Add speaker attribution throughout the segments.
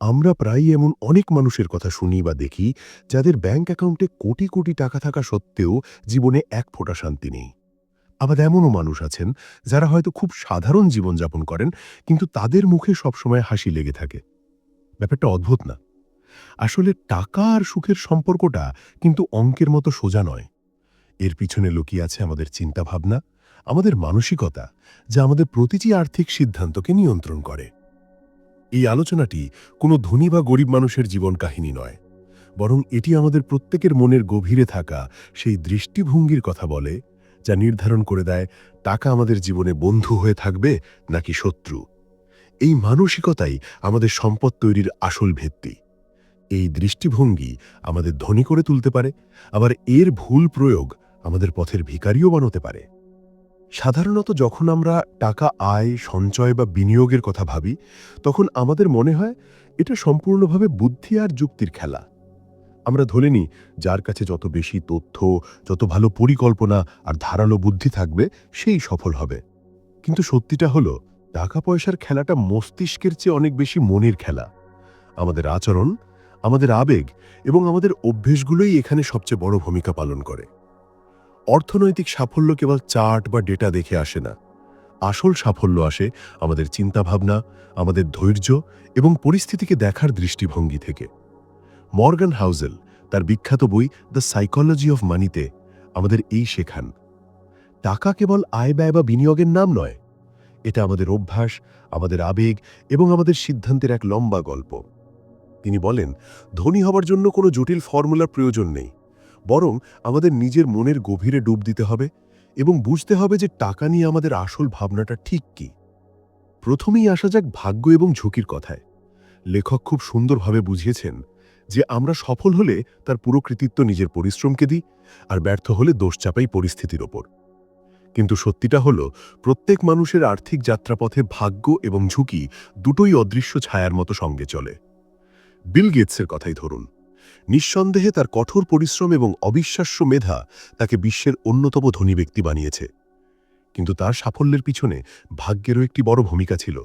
Speaker 1: আমরা প্রায়ই এমন অনেক মানুষের কথা শুনি বা দেখি যাদের ব্যাংক অ্যাকাউন্টে কোটি কোটি টাকা থাকা সত্ত্বেও জীবনে এক ফোঁটা শান্তি নেই। আবার এমনও মানুষ আছেন যারা হয়তো খুব সাধারণ জীবনযাপন করেন, কিন্তু তাদের মুখে সবসময় হাসি লেগে থাকে। ব্যাপারটা অদ্ভুত না। আসলে টাকা আর সুখের সম্পর্কটা কিন্তু অঙ্কের মতো সোজা নয়। এর পিছনে লুকিয়ে আছে আমাদের চিন্তাভাবনা, আমাদের মানসিকতা, যা আমাদের প্রতিটি আর্থিক সিদ্ধান্তকে নিয়ন্ত্রণ করে। এই আলোচনাটি কোনো ধনী বা গরিব মানুষের জীবন কাহিনী নয়, বরং এটি আমাদের প্রত্যেকের মনের গভীরে থাকা সেই দৃষ্টিভঙ্গির কথা বলে, যা নির্ধারণ করে দেয়, টাকা আমাদের জীবনে বন্ধু হয়ে থাকবে নাকি শত্রু। এই মানসিকতাই আমাদের সম্পদ তৈরির আসল ভিত্তি। এই দৃষ্টিভঙ্গি আমাদের ধনী করে তুলতে পারে, আবার এর ভুল প্রয়োগ আমাদের পথের ভিকারিও বানাতে পারে। সাধারণত যখন আমরা টাকা আয়, সঞ্চয় বা বিনিয়োগের কথা ভাবি, তখন আমাদের মনে হয় এটা সম্পূর্ণভাবে বুদ্ধি আর যুক্তির খেলা। আমরা ধরে নিই, যার কাছে যত বেশি তথ্য, যত ভালো পরিকল্পনা আর ধারালো বুদ্ধি থাকবে, সেই সফল হবে। কিন্তু সত্যিটা হলো টাকা পয়সার খেলাটা মস্তিষ্কের চেয়ে অনেক বেশি মনের খেলা। আমাদের আচরণ, আমাদের আবেগ এবং আমাদের অভ্যেসগুলোই এখানে সবচেয়ে বড় ভূমিকা পালন করে। অর্থনৈতিক সাফল্য কেবল চার্ট বা ডেটা দেখে আসে না। আসল সাফল্য আসে আমাদের চিন্তাভাবনা, আমাদের ধৈর্য এবং পরিস্থিতিকে দেখার দৃষ্টিভঙ্গি থেকে। মর্গান হাউজেল তার বিখ্যাত বই দ্য সাইকোলজি অফ মানিতে আমাদের এই শেখান, টাকা কেবল আয়, ব্যয় বা বিনিয়োগের নাম নয়। এটা আমাদের অভ্যাস, আমাদের আবেগ এবং আমাদের সিদ্ধান্তের এক লম্বা গল্প। তিনি বলেন, ধনী হবার জন্য কোনো জটিল ফর্মুলার প্রয়োজন নেই। বরং আমাদের নিজের মনের গভীরে ডুব দিতে হবে এবং বুঝতে হবে যে টাকা নিয়ে আমাদের আসল ভাবনাটা ঠিক কি। প্রথমেই আসা যাক ভাগ্য এবং ঝুঁকির কথায়। লেখক খুব সুন্দরভাবে বুঝিয়েছেন যে আমরা সফল হলে তার পুরো কৃতিত্ব নিজের পরিশ্রমকে দিই আর ব্যর্থ হলে দোষ চাপাই পরিস্থিতির ওপর। কিন্তু সত্যিটা হলো, প্রত্যেক মানুষের আর্থিক যাত্রাপথে ভাগ্য এবং ঝুঁকি দুটোই অদৃশ্য ছায়ার মতো সঙ্গে চলে। বিল গেটসের কথাই ধরুন। নিঃসন্দেহে তার কঠোর পরিশ্রম এবং অবিশ্বাস্য মেধা তাকে বিশ্বের অন্যতম ধনী ব্যক্তি বানিয়েছে। কিন্তু তার সাফল্যের পিছনে ভাগ্যেরও একটি বড় ভূমিকা ছিল।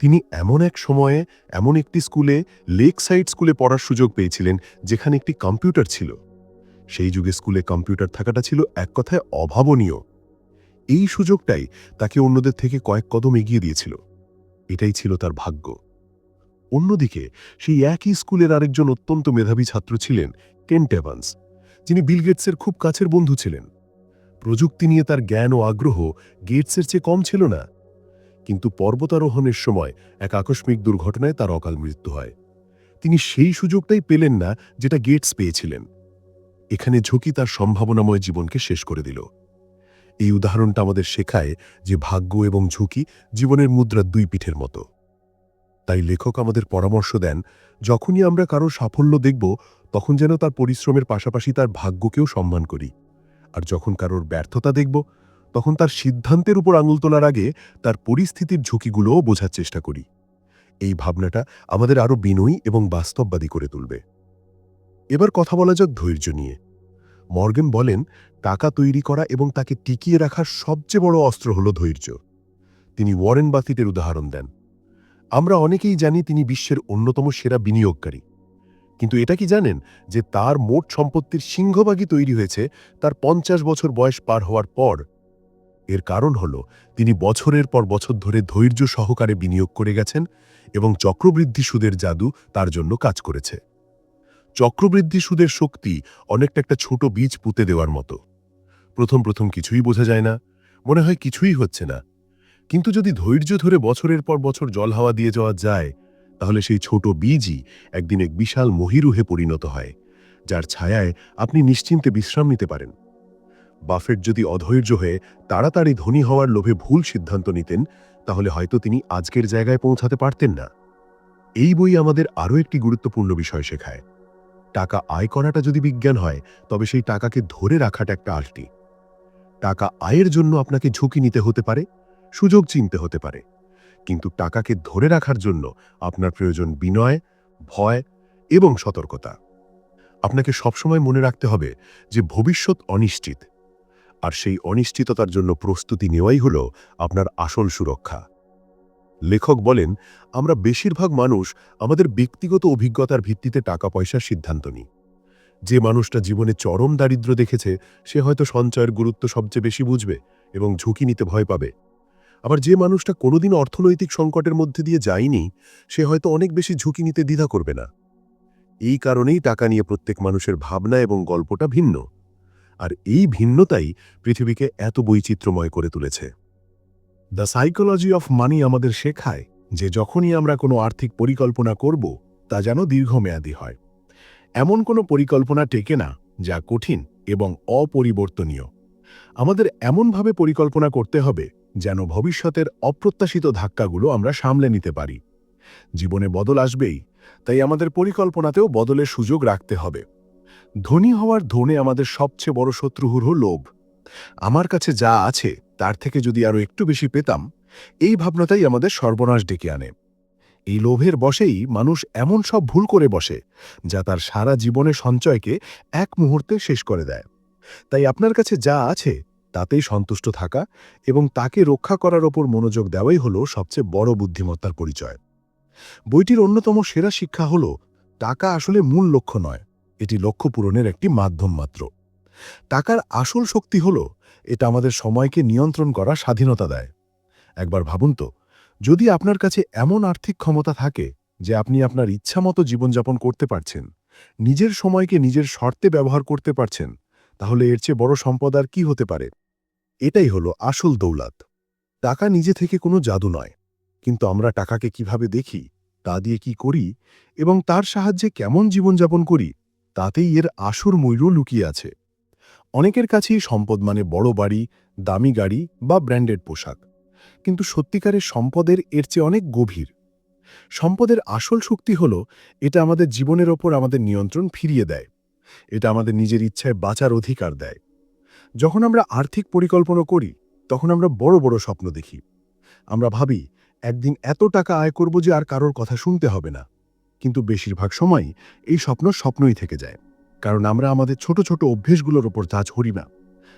Speaker 1: তিনি এমন এক সময়ে এমন একটি স্কুলে লেক সাইড স্কুলে পড়ার সুযোগ পেয়েছিলেন যেখানে একটি কম্পিউটার ছিল। সেই যুগে স্কুলে কম্পিউটার থাকাটা ছিল এক কথায় অভাবনীয়। এই সুযোগটাই তাকে অন্যদের থেকে কয়েক কদম এগিয়ে দিয়েছিল। এটাই ছিল তার ভাগ্য। অন্যদিকে, সেই একই স্কুলের আরেকজন অত্যন্ত মেধাবী ছাত্র ছিলেন কেন্ট এভান্স যিনি বিল গেটসের খুব কাছের বন্ধু ছিলেন। প্রযুক্তি নিয়ে তার জ্ঞান ও আগ্রহ গেটসের চেয়ে কম ছিল না। কিন্তু পর্বতারোহণের সময় এক আকস্মিক দুর্ঘটনায় তার অকাল মৃত্যু হয়। তিনি সেই সুযোগটাই পেলেন না যেটা গেটস পেয়েছিলেন। এখানে ঝুঁকি তার সম্ভাবনাময় জীবনকে শেষ করে দিল। এই উদাহরণটা আমাদের শেখায় যে ভাগ্য এবং ঝুঁকি জীবনের মুদ্রার দুই পিঠের মতো। তাই লেখক আমাদের পরামর্শ দেন, যখনই আমরা কারও সাফল্য দেখব, তখন যেন তার পরিশ্রমের পাশাপাশি তার ভাগ্যকেও সম্মান করি। আর যখন কারোর ব্যর্থতা দেখব, তখন তার সিদ্ধান্তের উপর আঙুল তোলার আগে তার পরিস্থিতির ঝুঁকিগুলোও বোঝার চেষ্টা করি। এই ভাবনাটা আমাদের আরও বিনয়ী এবং বাস্তববাদী করে তুলবে। এবার কথা বলা যাক ধৈর্য নিয়ে। মর্গেন বলেন, টাকা তৈরি করা এবং তাকে টিকিয়ে রাখার সবচেয়ে বড় অস্ত্র হল ধৈর্য। তিনি ওয়ারেন বাফিটের উদাহরণ দেন। আমরা অনেকেই জানি তিনি বিশ্বের অন্যতম সেরা বিনিয়োগকারী। কিন্তু এটা কি জানেন যে তার মোট সম্পত্তির সিংহভাগই তৈরি হয়েছে তার পঞ্চাশ বছর বয়স পার হওয়ার পর? এর কারণ হল, তিনি বছরের পর বছর ধরে ধৈর্য সহকারে বিনিয়োগ করে গেছেন এবং চক্রবৃদ্ধি সুদের জাদু তার জন্য কাজ করেছে। চক্রবৃদ্ধি সুদের শক্তি অনেকটা একটা ছোট বীজ পুঁতে দেওয়ার মতো। প্রথম প্রথম কিছুই বোঝা যায় না, মনে হয় কিছুই হচ্ছে না। কিন্তু যদি ধৈর্য ধরে বছরের পর বছর জল হাওয়া দিয়ে যাওয়া যায়, তাহলে সেই ছোট বীজই একদিন এক বিশাল মহিরুহে পরিণত হয়, যার ছায়ায় আপনি নিশ্চিন্তে বিশ্রাম নিতে পারেন। বাফেট যদি অধৈর্য হয়ে তাড়াতাড়ি ধনী হওয়ার লোভে ভুল সিদ্ধান্ত নিতেন, তাহলে হয়তো তিনি আজকের জায়গায় পৌঁছাতে পারতেন না। এই বই আমাদের আরও একটি গুরুত্বপূর্ণ বিষয় শেখায়। টাকা আয় করাটা যদি বিজ্ঞান হয়, তবে সেই টাকাকে ধরে রাখাটা একটা আর্টি টাকা আয়ের জন্য আপনাকে ঝুঁকি নিতে হতে পারে সুযোগ চিনতে হতে পারে। কিন্তু টাকাকে ধরে রাখার জন্য আপনার প্রয়োজন বিনয়, ভয় এবং সতর্কতা। আপনাকে সবসময় মনে রাখতে হবে যে ভবিষ্যৎ অনিশ্চিত। আর সেই অনিশ্চিততার জন্য প্রস্তুতি নেওয়াই হল আপনার আসল সুরক্ষা। লেখক বলেন, আমরা বেশিরভাগ মানুষ আমাদের ব্যক্তিগত অভিজ্ঞতার ভিত্তিতে টাকা পয়সার সিদ্ধান্ত নিই। যে মানুষটা জীবনে চরম দারিদ্র্য দেখেছে, সে হয়তো সঞ্চয়ের গুরুত্ব সবচেয়ে বেশি বুঝবে এবং ঝুঁকি নিতে ভয় পাবে। আবার যে মানুষটা কোনোদিন অর্থনৈতিক সংকটের মধ্যে দিয়ে যায়নি, সে হয়তো অনেক বেশি ঝুঁকি নিতে দ্বিধা করবে না। এই কারণেই টাকা নিয়ে প্রত্যেক মানুষের ভাবনা এবং গল্পটা ভিন্ন। আর এই ভিন্নতাই পৃথিবীকে এত বৈচিত্র্যময় করে তুলেছে। দ্য সাইকোলজি অফ মানি আমাদের শেখায় যে যখনই আমরা কোনো আর্থিক পরিকল্পনা করব, তা যেন দীর্ঘমেয়াদী হয়। এমন কোনো পরিকল্পনা টেকে না, যা কঠিন এবং অপরিবর্তনীয়। আমাদের এমনভাবে পরিকল্পনা করতে হবে যেন ভবিষ্যতের অপ্রত্যাশিত ধাক্কাগুলো আমরা সামলে নিতে পারি। জীবনে বদল আসবেই, তাই আমাদের পরিকল্পনাতেও বদলের সুযোগ রাখতে হবে। ধনী হওয়ার ধনে আমাদের সবচেয়ে বড় শত্রু হল লোভ। আমার কাছে যা আছে, তার থেকে যদি আরও একটু বেশি পেতাম, এই ভাবনাটাই আমাদের সর্বনাশ ডেকে আনে। এই লোভের বশেই মানুষ এমন সব ভুল করে বসে, যা তার সারা জীবনে সঞ্চয়কে এক মুহূর্তে শেষ করে দেয়। তাই আপনার কাছে যা আছে তাতেই সন্তুষ্ট থাকা এবং তাকে রক্ষা করার ওপর মনোযোগ দেওয়াই হল সবচেয়ে বড় বুদ্ধিমত্তার পরিচয়। বইটির অন্যতম সেরা শিক্ষা হল, টাকা আসলে মূল লক্ষ্য নয়, এটি লক্ষ্য পূরণের একটি মাধ্যম মাত্র। টাকার আসল শক্তি হল, এটা আমাদের সময়কে নিয়ন্ত্রণ করা স্বাধীনতা দেয়। একবার ভাবুন তো, যদি আপনার কাছে এমন আর্থিক ক্ষমতা থাকে যে আপনি আপনার ইচ্ছামতো জীবনযাপন করতে পারছেন, নিজের সময়কে নিজের শর্তে ব্যবহার করতে পারছেন তাহলে এর চেয়ে বড় সম্পদ আর কি হতে পারে? এটাই হলো আসল দৌলাত। টাকা নিজে থেকে কোনো জাদু নয়, কিন্তু আমরা টাকাকে কীভাবে দেখি, তা দিয়ে কি করি, এবং তার সাহায্যে কেমন জীবনযাপন করি, তাতেই এর আসর মূল্য লুকিয়ে আছে। অনেকের কাছেই সম্পদ মানে বড় বাড়ি, দামি গাড়ি বা ব্র্যান্ডেড পোশাক। কিন্তু সত্যিকারের সম্পদের এর চেয়ে অনেক গভীর। সম্পদের আসল শক্তি হল, এটা আমাদের জীবনের ওপর আমাদের নিয়ন্ত্রণ ফিরিয়ে দেয়। এটা আমাদের নিজের ইচ্ছায় বাঁচার অধিকার দেয়। যখন আমরা আর্থিক পরিকল্পনা করি, তখন আমরা বড় বড় স্বপ্ন দেখি। আমরা ভাবি, একদিন এত টাকা আয় করব যে আর কারোর কথা শুনতে হবে না। কিন্তু বেশিরভাগ সময় এই স্বপ্ন স্বপ্নই থেকে যায়। কারণ আমরা আমাদের ছোট ছোট অভ্যেসগুলোর ওপর জাজ করি না।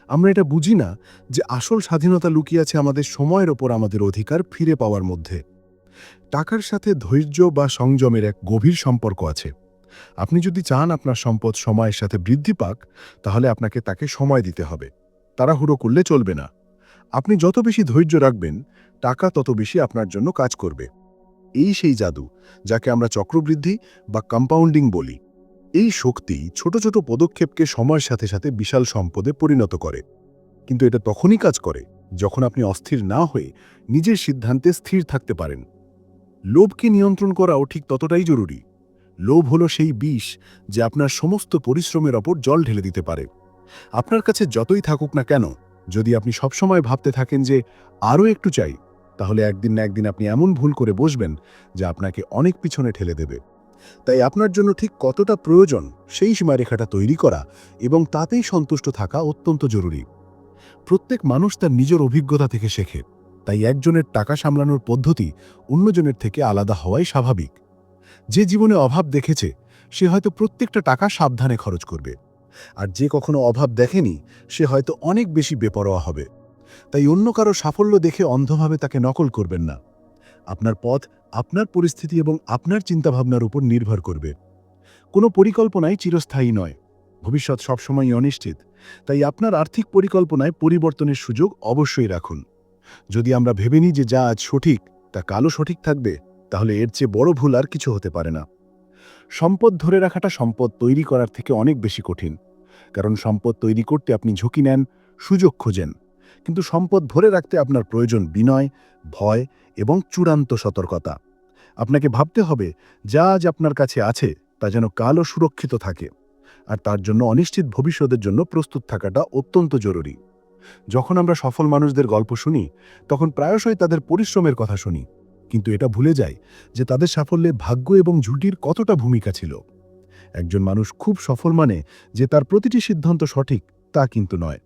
Speaker 1: আমরা এটা বুঝি না যে আসল স্বাধীনতা লুকিয়ে আছে আমাদের সময়ের ওপর আমাদের অধিকার ফিরে পাওয়ার মধ্যে। টাকার সাথে ধৈর্য বা সংযমের এক গভীর সম্পর্ক আছে। আপনি যদি চান আপনার সম্পদ সময়ের সাথে বৃদ্ধি পাক, তাহলে আপনাকে তাকে সময় দিতে হবে। তাড়াহুড়ো করলে চলবে না। আপনি যত বেশি ধৈর্য রাখবেন, টাকা তত বেশি আপনার জন্য কাজ করবে। এই সেই জাদু, যাকে আমরা চক্রবৃদ্ধি বা কম্পাউন্ডিং বলি। এই শক্তি ছোট ছোট পদক্ষেপকে সময়ের সাথে সাথে বিশাল সম্পদে পরিণত করে। কিন্তু এটা তখনই কাজ করে, যখন আপনি অস্থির না হয়ে নিজের সিদ্ধান্তে স্থির থাকতে পারেন। লোভকে নিয়ন্ত্রণ করাও ঠিক ততটাই জরুরি। লোভ হলো সেই বিষ যে আপনার সমস্ত পরিশ্রমের ওপর জল ঢেলে দিতে পারে। আপনার কাছে যতই থাকুক না কেন, যদি আপনি সবসময় ভাবতে থাকেন যে আরও একটু চাই, তাহলে একদিন না একদিন আপনি এমন ভুল করে বসবেন যা আপনাকে অনেক পিছনে ঠেলে দেবে। তাই আপনার জন্য ঠিক কতটা প্রয়োজন সেই সীমারেখাটা তৈরি করা এবং তাতেই সন্তুষ্ট থাকা অত্যন্ত জরুরি। প্রত্যেক মানুষ তার নিজের অভিজ্ঞতা থেকে শেখে, তাই একজনের টাকা সামলানোর পদ্ধতি অন্যজনের থেকে আলাদা হওয়াই স্বাভাবিক। যে জীবনে অভাব দেখেছে, সে হয়তো প্রত্যেকটা টাকা সাবধানে খরচ করবে। আর যে কখনো অভাব দেখেনি, সে হয়তো অনেক বেশি বেপরোয়া হবে। তাই অন্য কারও সাফল্য দেখে অন্ধভাবে তাকে নকল করবেন না। আপনার পথ, আপনার পরিস্থিতি এবং আপনার চিন্তাভাবনার উপর নির্ভর করবে। কোনো পরিকল্পনাই চিরস্থায়ী নয়। ভবিষ্যৎ সবসময়ই অনিশ্চিত। তাই আপনার আর্থিক পরিকল্পনায় পরিবর্তনের সুযোগ অবশ্যই রাখুন। যদি আমরা ভেবে নিই যে যা আজ সঠিক, তা কালও সঠিক থাকবে তাহলে এর চেয়ে বড় ভুল আর কিছু হতে পারে না। সম্পদ ধরে রাখাটা সম্পদ তৈরি করার থেকে অনেক বেশি কঠিন। কারণ সম্পদ তৈরি করতে আপনি ঝুঁকি নেন, সুযোগ খোঁজেন। কিন্তু সম্পদ ধরে রাখতে আপনার প্রয়োজন বিনয়, ভয় এবং চূড়ান্ত সতর্কতা। আপনাকে ভাবতে হবে, যা আজ আপনার কাছে আছে, তা যেন কালও সুরক্ষিত থাকে। আর তার জন্য অনিশ্চিত ভবিষ্যতের জন্য প্রস্তুত থাকাটা অত্যন্ত জরুরি। যখন আমরা সফল মানুষদের গল্প শুনি, তখন প্রায়শই তাদের পরিশ্রমের কথা শুনি। কিন্তু এটা ভুলে যায় যে তাদের সাফল্যে ভাগ্য এবং ঝুঁটির কতটা ভূমিকা ছিল। একজন মানুষ খুব সফল মানে যে তার প্রতিটি সিদ্ধান্ত সঠিক, তা কিন্তু নয়।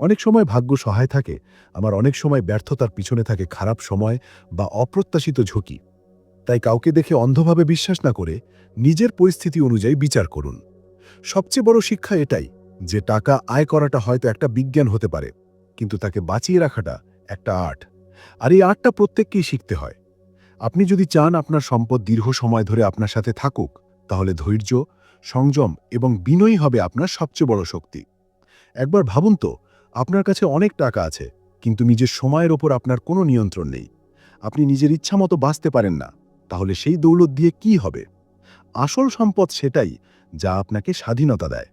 Speaker 1: অনেক সময় ভাগ্য সহায় থাকে আমার অনেক সময় ব্যর্থতার পিছনে থাকে খারাপ সময় বা অপ্রত্যাশিত ঝুঁকি। তাই কাউকে দেখে অন্ধভাবে বিশ্বাস না করে নিজের পরিস্থিতি অনুযায়ী বিচার করুন। সবচেয়ে বড় শিক্ষা এটাই যে টাকা আয় করাটা হয়তো একটা বিজ্ঞান হতে পারে, কিন্তু তাকে বাঁচিয়ে রাখাটা একটা আর্ট। আর এই আর্টটা প্রত্যেককেই শিখতে হয়। আপনি যদি চান আপনার সম্পদ দীর্ঘ সময় ধরে আপনার সাথে থাকুক, তাহলে ধৈর্য, সংযম এবং বিনয়ী হবে আপনার সবচেয়ে বড় শক্তি। একবার ভাবুন তো, আপনার কাছে অনেক টাকা আছে, কিন্তু নিজের সময়ের ওপর আপনার কোনো নিয়ন্ত্রণ নেই। আপনি নিজের ইচ্ছা মতো বাঁচতে পারেন না, তাহলে সেই দৌলত দিয়ে কি হবে? আসল সম্পদ সেটাই যা আপনাকে স্বাধীনতা দেয়,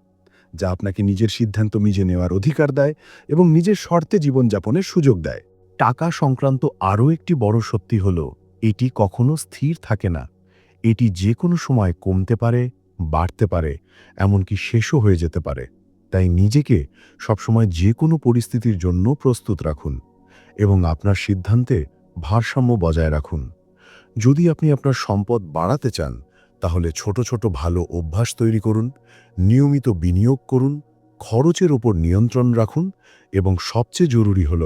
Speaker 1: যা আপনাকে নিজের সিদ্ধান্ত নিজে নেওয়ার অধিকার দেয় এবং নিজের শর্তে জীবনযাপনের সুযোগ দেয়। টাকা সংক্রান্ত আরও একটি বড় সত্যি হল এটি কখনো স্থির থাকে না। এটি যে কোনো সময় কমতে পারে, বাড়তে পারে, এমনকি শেষও হয়ে যেতে পারে। তাই নিজেকে সবসময় যে কোনো পরিস্থিতির জন্য প্রস্তুত রাখুন এবং আপনার সিদ্ধান্তে ভারসাম্য বজায় রাখুন। যদি আপনি আপনার সম্পদ বাড়াতে চান, তাহলে ছোট ছোট ভালো অভ্যাস তৈরি করুন, নিয়মিত বিনিয়োগ করুন, খরচের ওপর নিয়ন্ত্রণ রাখুন এবং সবচেয়ে জরুরি হল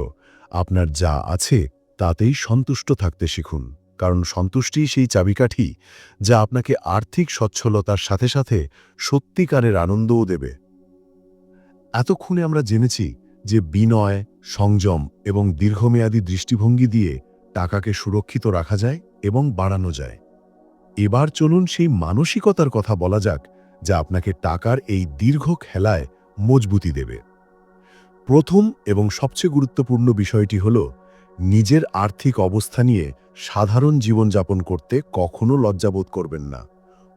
Speaker 1: আপনার যা আছে তাতেই সন্তুষ্ট থাকতে শিখুন। কারণ সন্তুষ্টি সেই চাবিকাঠি যা আপনাকে আর্থিক সচ্ছলতার সাথে সাথে সত্যিকারের আনন্দও দেবে। এতক্ষণে আমরা জেনেছি যে বিনয়, সংযম এবং দীর্ঘমেয়াদী দৃষ্টিভঙ্গি দিয়ে টাকাকে সুরক্ষিত রাখা যায় এবং বাড়ানো যায়। এবার চলুন সেই মানসিকতার কথা বলা যাক যা আপনাকে টাকার এই দীর্ঘ খেলায় মজবুতি দেবে। প্রথম এবং সবচেয়ে গুরুত্বপূর্ণ বিষয়টি হল নিজের আর্থিক অবস্থা নিয়ে সাধারণ জীবনযাপন করতে কখনো লজ্জাবোধ করবেন না।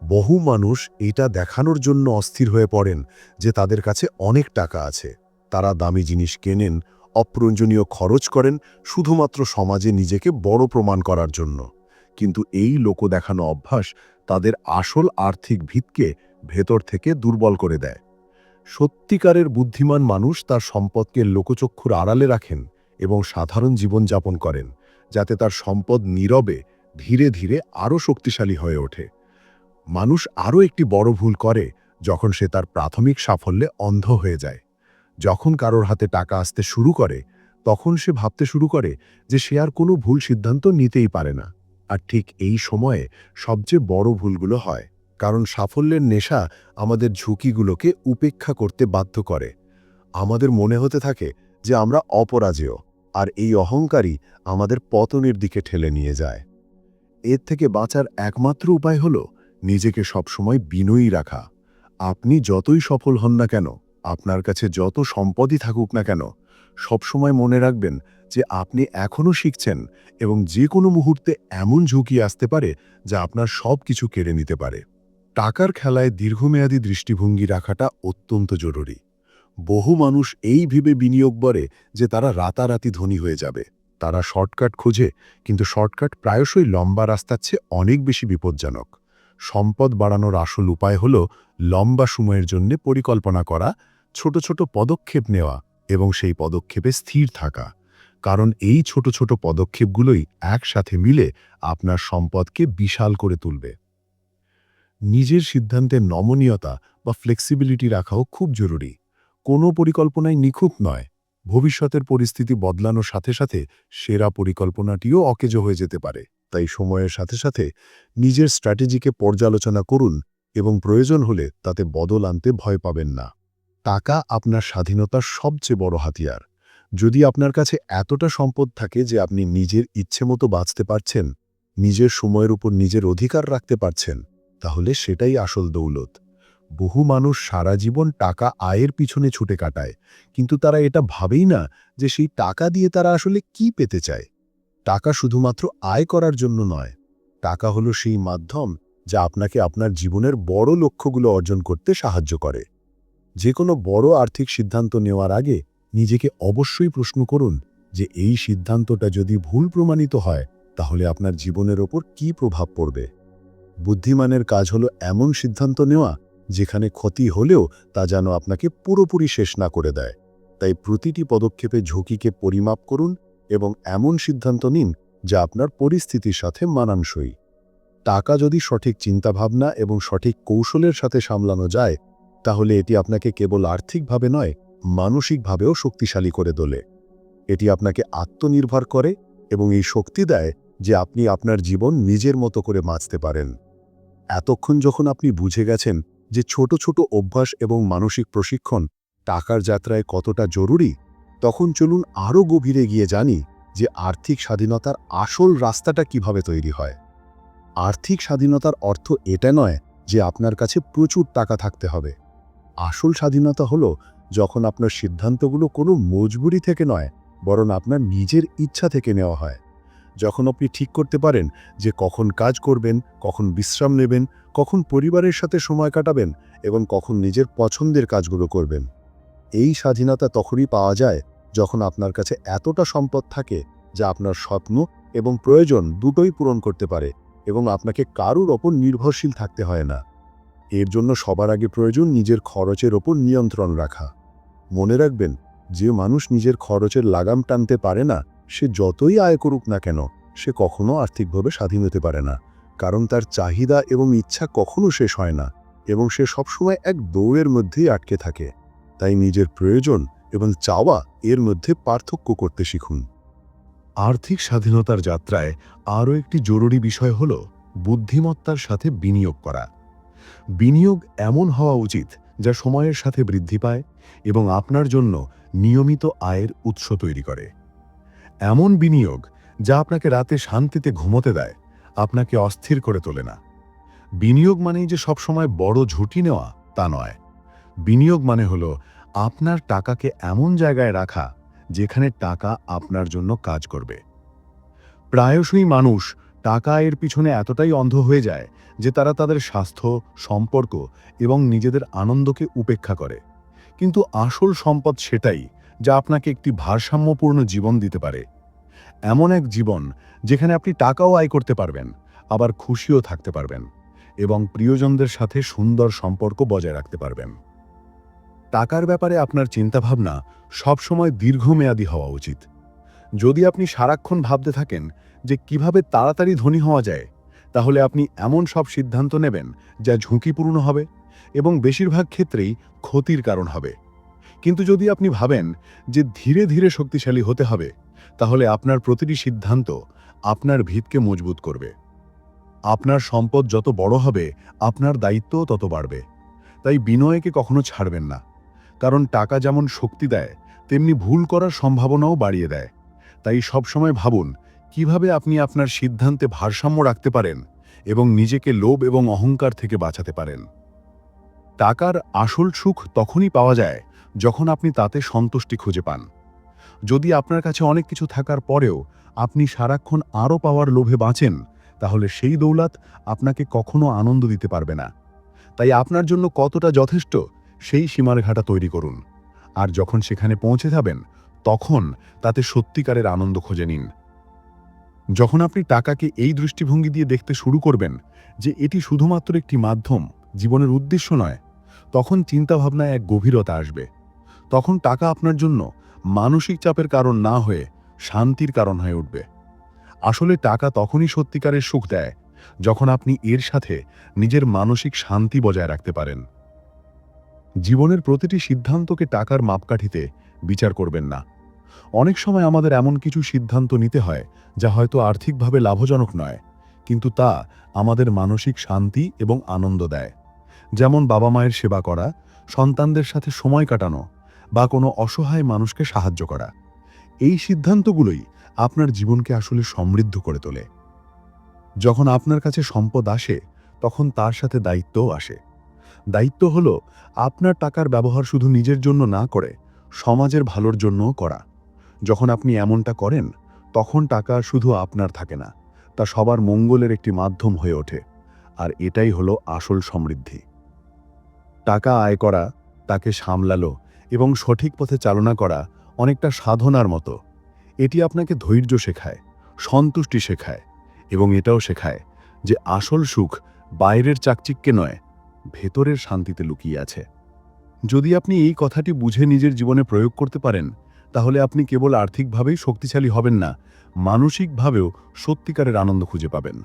Speaker 1: বহু মানুষ এটা দেখানোর জন্য অস্থির হয়ে পড়েন যে তাদের কাছে অনেক টাকা আছে। তারা দামি জিনিস কেনেন, অপ্রয়োজনীয় খরচ করেন শুধুমাত্র সমাজে নিজেকে বড় প্রমাণ করার জন্য। কিন্তু এই লোক দেখানো অভ্যাস তাদের আসল আর্থিক ভিতকে ভেতর থেকে দুর্বল করে দেয়। সত্যিকারের বুদ্ধিমান মানুষ তার সম্পদকে লোকচক্ষুর আড়ালে রাখেন। এবং সাধারণ জীবনযাপন করেন, যাতে তার সম্পদ নীরবে, ধীরে ধীরে আরও শক্তিশালী হয়ে ওঠে। মানুষ আরও একটি বড় ভুল করে যখন সে তার প্রাথমিক সাফল্যে অন্ধ হয়ে যায়। যখন কারোর হাতে টাকা আসতে শুরু করে, তখন সে ভাবতে শুরু করে যে সে আর কোনো ভুল সিদ্ধান্ত নিতেই পারে না। আর ঠিক এই সময়ে সবচেয়ে বড় ভুলগুলো হয়, কারণ সাফল্যের নেশা আমাদের ঝুঁকিগুলোকে উপেক্ষা করতে বাধ্য করে। আমাদের মনে হতে থাকে যে আমরা অপরাজেয়, আর এই অহংকারই আমাদের পতনের দিকে ঠেলে নিয়ে যায়। এর থেকে বাঁচার একমাত্র উপায় হল নিজেকে সবসময় বিনয়ী রাখা। আপনি যতই সফল হন না কেন, আপনার কাছে যত সম্পদই থাকুক না কেন, সবসময় মনে রাখবেন যে আপনি এখনও শিখছেন এবং যে কোনো মুহূর্তে এমন ঝুঁকি আসতে পারে যা আপনার সব কিছু কেড়ে নিতে পারে। টাকার খেলায় দীর্ঘমেয়াদী দৃষ্টিভঙ্গি রাখাটা অত্যন্ত জরুরি। বহু মানুষ এই ভেবে বিনিয়োগ করে যে তারা রাতারাতি ধনী হয়ে যাবে। তারা শর্টকাট খোঁজে, কিন্তু শর্টকাট প্রায়শই লম্বা রাস্তার চেয়ে অনেক বেশি বিপজ্জনক। সম্পদ বাড়ানোর আসল উপায় হল লম্বা সময়ের জন্য পরিকল্পনা করা, ছোট ছোট পদক্ষেপ নেওয়া এবং সেই পদক্ষেপে স্থির থাকা। কারণ এই ছোট ছোট পদক্ষেপগুলোই একসাথে মিলে আপনার সম্পদকে বিশাল করে তুলবে। নিজের সিদ্ধান্তে নমনীয়তা বা ফ্লেক্সিবিলিটি রাখাও খুব জরুরি। কোনো পরিকল্পনাই নিখুঁত নয়। ভবিষ্যতের পরিস্থিতি বদলানোর সাথে সাথে সেরা পরিকল্পনাটিও অকেজো হয়ে যেতে পারে। তাই সময়ের সাথে সাথে নিজের স্ট্র্যাটেজিকে পর্যালোচনা করুন এবং প্রয়োজন হলে তাতে বদল আনতে ভয় পাবেন না। টাকা আপনার স্বাধীনতার সবচেয়ে বড় হাতিয়ার। যদি আপনার কাছে এতটা সম্পদ থাকে যে আপনি নিজের ইচ্ছে মতো বাঁচতে পারছেন, নিজের সময়ের উপর নিজের অধিকার রাখতে পারছেন, তাহলে সেটাই আসল দৌলত। বহু মানুষ সারা জীবন টাকা আয়ের পিছনে ছুটে কাটায়, কিন্তু তারা এটা ভাবেই না যে সেই টাকা দিয়ে তারা আসলে কি পেতে চায়। টাকা শুধুমাত্র আয় করার জন্য নয়, টাকা হলো সেই মাধ্যম যা আপনাকে আপনার জীবনের বড় লক্ষ্যগুলো অর্জন করতে সাহায্য করে। যে কোনো বড় আর্থিক সিদ্ধান্ত নেওয়ার আগে নিজেকে অবশ্যই প্রশ্ন করুন যে এই সিদ্ধান্তটা যদি ভুল প্রমাণিত হয়, তাহলে আপনার জীবনের ওপর কি প্রভাব পড়বে? বুদ্ধিমানের কাজ হলো এমন সিদ্ধান্ত নেওয়া যেখানে ক্ষতি হলেও তা যেন আপনাকে পুরোপুরি শেষ না করে দেয়। তাই প্রতিটি পদক্ষেপে ঝুঁকিকে পরিমাপ করুন এবং এমন সিদ্ধান্ত নিন যা আপনার পরিস্থিতির সাথে মানানসই। টাকা যদি সঠিক চিন্তাভাবনা এবং সঠিক কৌশলের সাথে সামলানো যায়, তাহলে এটি আপনাকে কেবল আর্থিকভাবে নয়, মানসিকভাবেও শক্তিশালী করে তোলে। এটি আপনাকে আত্মনির্ভর করে এবং এই শক্তি দেয় যে আপনি আপনার জীবন নিজের মতো করে বাঁচতে পারেন। এতক্ষণ যখন আপনি বুঝে গেছেন যে ছোট ছোট অভ্যাস এবং মানসিক প্রশিক্ষণ টাকার যাত্রায় কতটা জরুরি, তখন চলুন আরও গভীরে গিয়ে জানি
Speaker 2: যে আর্থিক স্বাধীনতার আসল রাস্তাটা কীভাবে তৈরি হয়। আর্থিক স্বাধীনতার অর্থ এটা নয় যে আপনার কাছে প্রচুর টাকা থাকতে হবে। আসল স্বাধীনতা হলো যখন আপনার সিদ্ধান্তগুলো কোনো মজবুরি থেকে নয়, বরং আপনার নিজের ইচ্ছা থেকে নেওয়া হয়। যখন আপনি ঠিক করতে পারেন যে কখন কাজ করবেন, কখন বিশ্রাম নেবেন, কখন পরিবারের সাথে সময় কাটাবেন এবং কখন নিজের পছন্দের কাজগুলো করবেন। এই স্বাধীনতা তখনই পাওয়া যায় যখন আপনার কাছে এতটা সম্পদ থাকে যা আপনার স্বপ্ন এবং প্রয়োজন দুটোই পূরণ করতে পারে এবং আপনাকে কারুর ওপর নির্ভরশীল থাকতে হয় না। এর জন্য সবার আগে প্রয়োজন নিজের খরচের ওপর নিয়ন্ত্রণ রাখা। মনে রাখবেন, যে মানুষ নিজের খরচের লাগাম টানতে পারে না সে যতই আয় করুক না কেন, সে কখনো আর্থিকভাবে স্বাধীন হতে পারে না। কারণ তার চাহিদা এবং ইচ্ছা কখনো শেষ হয় না এবং সে সবসময় এক দৌড়ের মধ্যেই আটকে থাকে। তাই নিজের প্রয়োজন এবং চাওয়া এর মধ্যে পার্থক্য করতে শিখুন।
Speaker 1: আর্থিক স্বাধীনতার যাত্রায় আরও একটি জরুরি বিষয় হল বুদ্ধিমত্তার সাথে বিনিয়োগ করা। বিনিয়োগ এমন হওয়া উচিত যা সময়ের সাথে বৃদ্ধি পায় এবং আপনার জন্য নিয়মিত আয়ের উৎস তৈরি করে। এমন বিনিয়োগ যা আপনাকে রাতে শান্তিতে ঘুমোতে দেয়, আপনাকে অস্থির করে তোলে না। বিনিয়োগ মানেই যে সবসময় বড় ঝুঁকি নেওয়া, তা নয়। বিনিয়োগ মানে হল আপনার টাকাকে এমন জায়গায় রাখা, যেখানে টাকা আপনার জন্য কাজ করবে। প্রায়শই মানুষ টাকা এর পিছনে এতটাই অন্ধ হয়ে যায় যে তারা তাদের স্বাস্থ্য, সম্পর্ক এবং নিজেদের আনন্দকে উপেক্ষা করে। কিন্তু আসল সম্পদ সেটাই যা আপনাকে একটি ভারসাম্যপূর্ণ জীবন দিতে পারে। এমন এক জীবন যেখানে আপনি টাকাও আয় করতে পারবেন, আবার খুশিও থাকতে পারবেন এবং প্রিয়জনদের সাথে সুন্দর সম্পর্ক বজায় রাখতে পারবেন। টাকার ব্যাপারে আপনার চিন্তাভাবনা সবসময় দীর্ঘমেয়াদী হওয়া উচিত। যদি আপনি সারাক্ষণ ভাবতে থাকেন যে কীভাবে তাড়াতাড়ি ধনী হওয়া যায়, তাহলে আপনি এমন সব সিদ্ধান্ত নেবেন যা ঝুঁকিপূর্ণ হবে এবং বেশিরভাগ ক্ষেত্রেই ক্ষতির কারণ হবে। কিন্তু যদি আপনি ভাবেন যে ধীরে ধীরে শক্তিশালী হতে হবে, তাহলে আপনার প্রতিটি সিদ্ধান্ত আপনার ভিতকে মজবুত করবে। আপনার সম্পদ যত বড় হবে, আপনার দায়িত্বও তত বাড়বে। তাই বিনয়কে কখনো ছাড়বেন না, কারণ টাকা যেমন শক্তি দেয়, তেমনি ভুল করার সম্ভাবনাও বাড়িয়ে দেয়। তাই সবসময় ভাবুন, কীভাবে আপনি আপনার সিদ্ধান্তে ভারসাম্য রাখতে পারেন এবং নিজেকে লোভ এবং অহংকার থেকে বাঁচাতে পারেন। টাকার আসল সুখ তখনই পাওয়া যায় যখন আপনি তাতে সন্তুষ্টি খুঁজে পান। যদি আপনার কাছে অনেক কিছু থাকার পরেও আপনি সারাক্ষণ আরও পাওয়ার লোভে বাঁচেন, তাহলে সেই দৌলাত আপনাকে কখনো আনন্দ দিতে পারবে না। তাই আপনার জন্য কতটা যথেষ্ট, সেই সীমারেখাটা তৈরি করুন। আর যখন সেখানে পৌঁছে যাবেন, তখন তাতে সত্যিকারের আনন্দ খুঁজে নিন। যখন আপনি টাকাকে এই দৃষ্টিভঙ্গি দিয়ে দেখতে শুরু করবেন যে এটি শুধুমাত্র একটি মাধ্যম, জীবনের উদ্দেশ্য নয়, তখন চিন্তাভাবনায় এক গভীরতা আসবে। তখন টাকা আপনার জন্য মানসিক চাপের কারণ না হয়ে শান্তির কারণ হয়ে উঠবে। আসলে টাকা তখনই সত্যিকারের সুখ দেয় যখন আপনি এর সাথে নিজের মানসিক শান্তি বজায় রাখতে পারেন। জীবনের প্রতিটি সিদ্ধান্তকে টাকার মাপকাঠিতে বিচার করবেন না। অনেক সময় আমাদের এমন কিছু সিদ্ধান্ত নিতে হয় যা হয়তো আর্থিকভাবে লাভজনক নয়, কিন্তু তা আমাদের মানসিক শান্তি এবং আনন্দ দেয়। যেমন বাবা মায়ের সেবা করা, সন্তানদের সাথে সময় কাটানো বা কোনো অসহায় মানুষকে সাহায্য করা। এই সিদ্ধান্তগুলোই আপনার জীবনকে আসলে সমৃদ্ধ করে তোলে। যখন আপনার কাছে সম্পদ আসে, তখন তার সাথে দায়িত্বও আসে। দায়িত্ব হলো আপনার টাকার ব্যবহার শুধু নিজের জন্য না করে, সমাজের ভালোর জন্যও করা। যখন আপনি এমনটা করেন, তখন টাকা শুধু আপনার থাকে না, তা সবার মঙ্গলের একটি মাধ্যম হয়ে ওঠে, আর এটাই হলো আসল সমৃদ্ধি। টাকা আয় করা, তাকে সামলালো এবং সঠিক পথে চালনা করা অনেকটা সাধনার মতো। এটি আপনাকে ধৈর্য শেখায়, সন্তুষ্টি শেখায় এবং এটাও শেখায় যে আসল সুখ বাইরের চাকচিক্যে নয়, ভেতরের শান্তিতে লুকিয়ে আছে। যদি আপনি এই কথাটি বুঝে নিজের জীবনে প্রয়োগ করতে পারেন, তাহলে আপনি কেবল আর্থিকভাবেই শক্তিশালী হবেন না, মানসিকভাবেও সত্যিকারের আনন্দ খুঁজে পাবেন।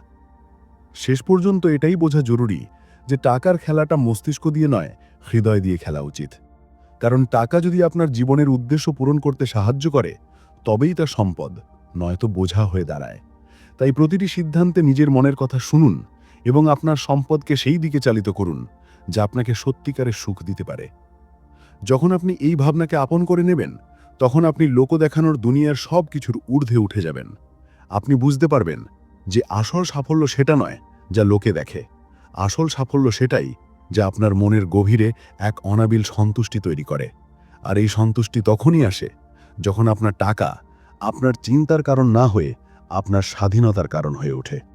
Speaker 1: শেষ পর্যন্ত এটাই বোঝা জরুরি যে টাকার খেলাটা মস্তিষ্ক দিয়ে নয়, হৃদয় দিয়ে খেলা উচিত। কারণ টাকা যদি আপনার জীবনের উদ্দেশ্য পূরণ করতে সাহায্য করে, তবেই তা সম্পদ, নয়তো বোঝা হয়ে দাঁড়ায়। তাই প্রতিটি সিদ্ধান্তে নিজের মনের কথা শুনুন এবং আপনার সম্পদকে সেই দিকে চালিত করুন, যা আপনাকে সত্যিকারের সুখ দিতে পারে। যখন আপনি এই ভাবনাকে আপন করে নেবেন,
Speaker 2: তখন আপনি লোক দেখানোর দুনিয়ার সব কিছুর ঊর্ধ্বে উঠে যাবেন। আপনি বুঝতে পারবেন যে আসল সাফল্য সেটা নয় যা লোকে দেখে। আসল সাফল্য সেটাই যা আপনার মনের গভীরে এক অনাবিল সন্তুষ্টি তৈরি করে। আর এই সন্তুষ্টি তখনই আসে যখন আপনার টাকা আপনার চিন্তার কারণ না হয়ে আপনার স্বাধীনতার কারণ হয়ে ওঠে।